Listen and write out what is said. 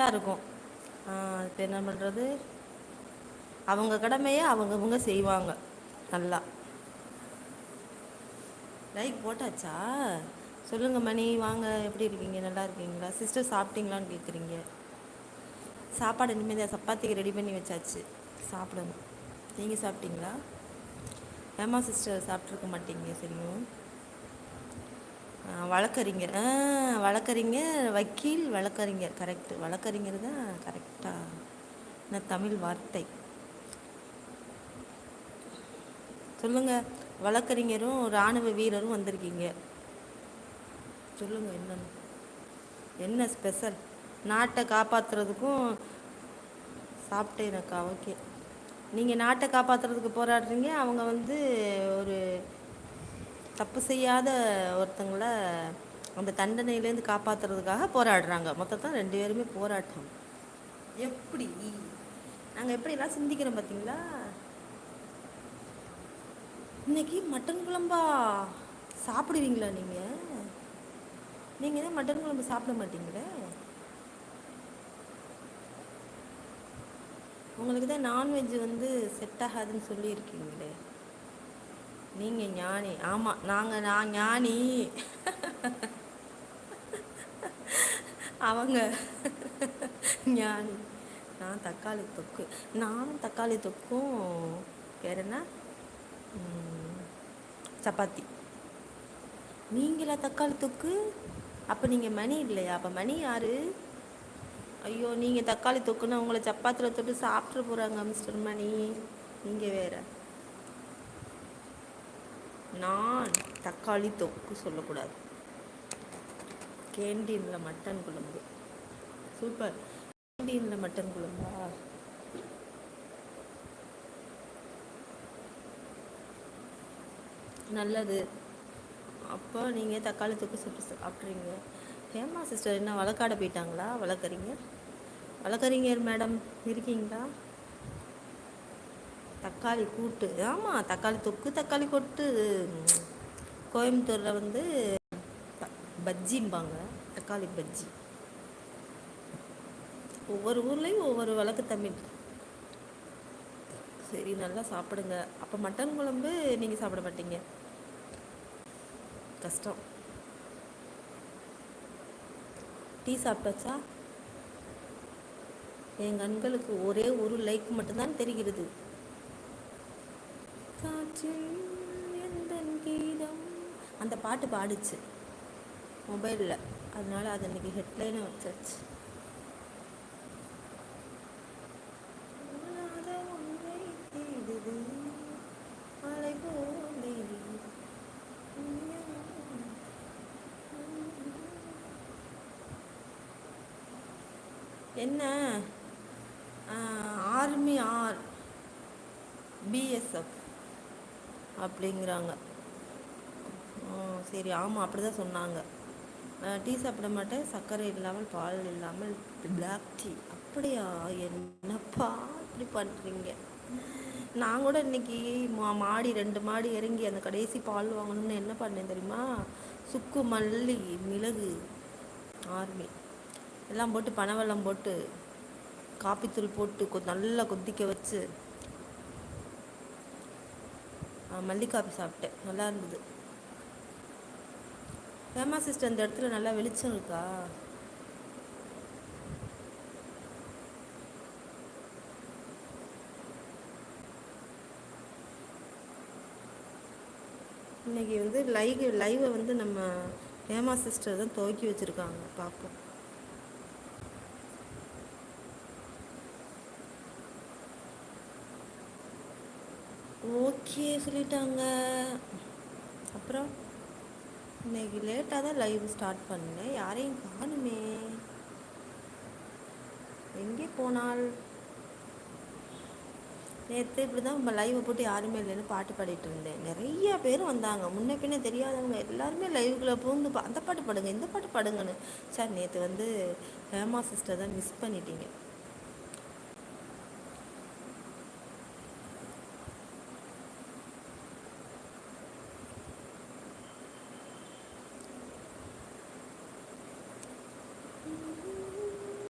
கரெக்டாக இருக்கும். இப்போ என்ன பண்ணுறது அவங்க கடமையை அவங்கவுங்க செய்வாங்க. நல்லா. லைக் போட்டாச்சா? சொல்லுங்கள் மணி வாங்க. எப்படி இருக்கீங்க? நல்லா இருக்கீங்களா? சிஸ்டர் சாப்பிட்டீங்களான்னு கேட்குறீங்க சாப்பாடு இனிமேல் சப்பாத்திக்கு ரெடி பண்ணி வச்சாச்சு. சாப்பிடணும். நீங்கள் சாப்பிட்டீங்களா? ஏமா சிஸ்டர் சாப்பிட்ருக்க மாட்டீங்க சரியும் வழக்கறிஞர். வழக்கறிஞர் வக்கீல் வழக்கறிஞர். கரெக்டு வழக்கறிஞர் தான் கரெக்டாக என்ன தமிழ் வார்த்தை. சொல்லுங்கள் வழக்கறிஞரும் இராணுவ வீரரும் வந்திருக்கீங்க. சொல்லுங்கள் என்னன்னு. என்ன ஸ்பெஷல் நாட்டை காப்பாற்றுறதுக்கும் சாப்பிட்டேனக்கா ஓகே நீங்கள் நாட்டை காப்பாற்றுறதுக்கு போராடுறீங்க. அவங்க வந்து ஒரு தப்பு செய்யாத ஒருத்தங்களை அந்த தண்டனையிலேருந்து காப்பாற்றுறதுக்காக போராடுறாங்க. மொத்தத்தான் ரெண்டு பேருமே போராட்டம். எப்படி? நாங்கள் எப்படிலாம் சிந்திக்கிறோம் பார்த்தீங்களா இன்னைக்கு மட்டன் குழம்பா சாப்பிடுவீங்களா நீங்கள் நீங்கள் தான் மட்டன் குழம்பு சாப்பிட மாட்டீங்களே? உங்களுக்கு தான் நான்வெஜ் வந்து செட் ஆகாதுன்னு சொல்லியிருக்கீங்களே? நீங்கள் ஞானி. ஆமாம் நாங்கள் நான் ஞானி. அவங்க ஞானி. நான் தக்காளி தொக்கு. நானும் தக்காளி தொக்கும். வேறு என்ன? சப்பாத்தி. நீங்களா தக்காளி தொக்கு? அப்போ நீங்கள் மணி இல்லையா? அப்போ மணி யார்? ஐயோ நீங்கள் தக்காளி தொக்குன்னு உங்களை சப்பாத்தியில் தொட்டு சாப்பிட்ற போகிறாங்க மிஸ்டர் மணி. நீங்கள் வேற. நான் தக்காளி தொக்கு சொல்லக்கூடாது. கேண்டீனில் மட்டன் குழம்பு. சூப்பர். கேண்டீனில் மட்டன் குழம்பா? நல்லது. அப்போ நீங்கள் தக்காளி தொக்கு சுட்டு சாப்பிட்றீங்க. ஹேமா சிஸ்டர் என்ன வழக்காட போயிட்டாங்களா? வழக்கறிஞர் வழக்கறிஞர் மேடம் இருக்கீங்களா? தக்காளி கூட்டு. ஆமாம் தக்காளி தொக்கு தக்காளி கொட்டு. கோயம்புத்தூரில் வந்து பஜ்ஜிம்பாங்க தக்காளி பஜ்ஜி. ஒவ்வொரு ஊர்லேயும் ஒவ்வொரு விளக்கு தமிழ் சரி நல்லா சாப்பிடுங்க. அப்போ மட்டன் குழம்பு நீங்கள் சாப்பிட மாட்டீங்க. கஷ்டம். டீ சாப்பிட்டாச்சா? என் கண்களுக்கு ஒரே ஒரு லைக் மட்டும்தான் தெரிகிறது. காற்றில் கீதம்? அந்த பாட்டு பாடுச்சு. மொபைலில். அதனால் அது இன்னைக்கு ஹெட்லைனும் வச்சாச்சு. தேடுது, என்ன? ஆர்மி ஆர் பிஎஸ்எஃப் அப்படிங்கிறாங்க. ஆ, சரி. ஆமாம் அப்படி தான் சொன்னாங்க டீ சாப்பிட மாட்டேன். சர்க்கரை இல்லாமல் பால் இல்லாமல் பிளாக் டீ அப்படியா? என்னப்பா இப்படி பண்ணுறீங்க நான் கூட இன்னைக்கு மா மாடி ரெண்டு மாடி இறங்கி அந்த கடைசி பால் வாங்கணும்னு என்ன பண்ணேன் தெரியுமா? சுக்கு மல்லி மிளகு ஆர்மி. எல்லாம் போட்டு பனவெல்லம் போட்டு காப்பித்தூள் போட்டு கொ நல்லா கொதிக்க வச்சு ஆ, மல்லி சாப்பிட்டேன். நல்லா இருந்தது. ஏமா சிஸ்டர் இந்த இடத்துல நல்லா வெளிச்சம் இருக்கா? இன்னைக்கு வந்து லைவ் லைவை வந்து நம்ம ஹேமா சிஸ்டர் தான் துவக்கி வச்சுருக்காங்க. பார்ப்போம். ஓகே சொல்லிட்டாங்க. அப்புறம் இன்னைக்கு லேட்டாக தான் லைவ் ஸ்டார்ட் பண்ணேன். யாரையும் காணுமே. எங்கே போனால்? நேற்று இப்படி தான் நம்ம லைவை போட்டு யாருமே இல்லைன்னு பாட்டு பாடிட்டு இருந்தேன். நிறைய பேர் வந்தாங்க. முன்ன பின்ன தெரியாதவங்க எல்லாருமே லைவுக்குள்ளே பூந்து பா- அந்த பாட்டு பாடுங்க இந்த பாட்டு பாடுங்கன்னு. சார் நேற்று வந்து ஹேமா சிஸ்டர் தான் மிஸ் பண்ணிட்டீங்க.